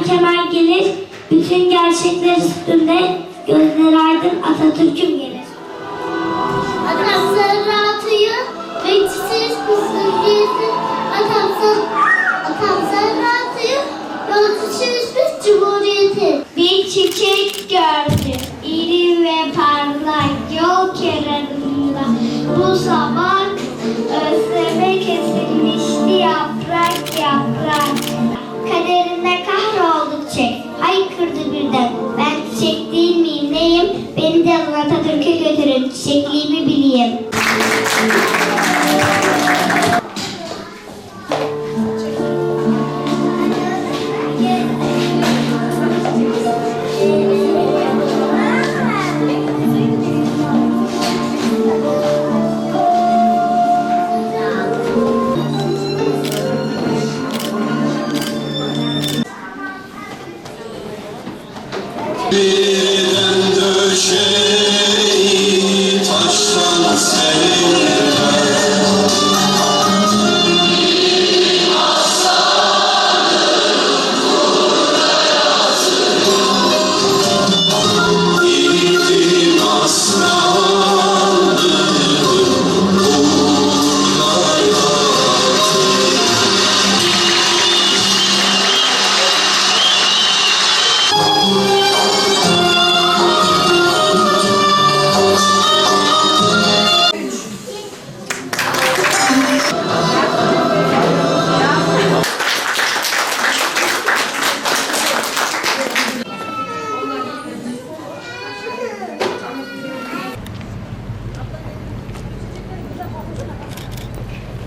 Kemal gelir, bütün gerçekler üstünde gözleri aydın Atatürk'üm gelir. Atam sarı atıyı, bekçisiz püskürtüyorsun. Atam sarı, atam sarı atıyı, yolcusuz biz cumhuriyeti. Bir çiçek gördüm, iri ve parlak yol kenarında. Bu sabah özleme kesilmişti Atatürk'e götürün, çiçekliğimi bileyim. Birden asla